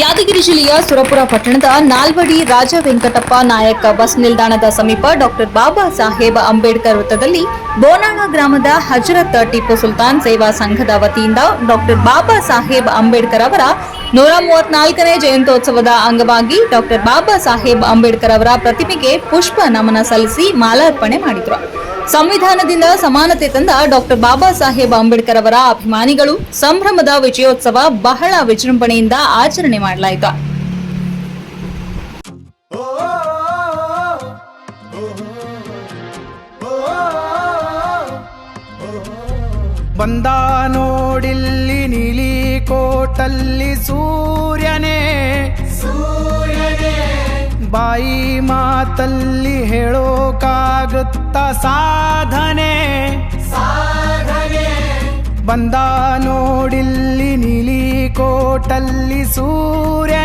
ಯಾದಗಿರಿ ಜಿಲ್ಲೆಯ ಸುರಪುರ ಪಟ್ಟಣದ ನಾಲ್ವಡಿ ರಾಜ ವೆಂಕಟಪ್ಪ ನಾಯಕ ಬಸ್ ನಿಲ್ದಾಣದ ಸಮೀಪ ಡಾಕ್ಟರ್ ಬಾಬಾ ಸಾಹೇಬ್ ಅಂಬೇಡ್ಕರ್ ವೃತ್ತದಲ್ಲಿ ಬೋನಾಳ ಗ್ರಾಮದ ಹಜರತ್ ಟಿಪ್ಪು ಸುಲ್ತಾನ್ ಸೇವಾ ಸಂಘದ ವತಿಯಿಂದ ಡಾಕ್ಟರ್ ಬಾಬಾ ಸಾಹೇಬ್ ಅಂಬೇಡ್ಕರ್ ಅವರ ನೂರ ಮೂವತ್ನಾಲ್ಕನೇ ಜಯಂತ್ಯೋತ್ಸವದ ಅಂಗವಾಗಿ ಡಾಕ್ಟರ್ ಬಾಬಾ ಸಾಹೇಬ್ ಅಂಬೇಡ್ಕರ್ ಅವರ ಪ್ರತಿಮೆಗೆ ಪುಷ್ಪ ನಮನ ಸಲ್ಲಿಸಿ ಮಾಲಾರ್ಪಣೆ ಮಾಡಿದರು. ಸಂವಿಧಾನದಿಂದ ಸಮಾನತೆ ತಂದ ಡಾಕ್ಟರ್ ಬಾಬಾ ಸಾಹೇಬ್ ಅಂಬೇಡ್ಕರ್ ಅವರ ಅಭಿಮಾನಿಗಳು ಸಂಭ್ರಮದ ವಿಜಯೋತ್ಸವ ಬಹಳ ವಿಜೃಂಭಣೆಯಿಂದ ಆಚರಣೆ ಮಾಡಲಾಯಿತು. ಬಂದ ನೋಡಿಲ್ಲಿ ನೀಲಿ ಕೋಟಲ್ಲಿ ಸೂರ್ಯನೇ. ಬಾಯಿ ಮಾತಲ್ಲಿ ಹೇಳೋಕಾಗುತ್ತ ಸಾಧನೆ. ಬಂದ ನೋಡಿಲ್ಲಿ ನೀಲಿ ಕೋಟಲ್ಲಿ ಸೂರ್ಯನೇ.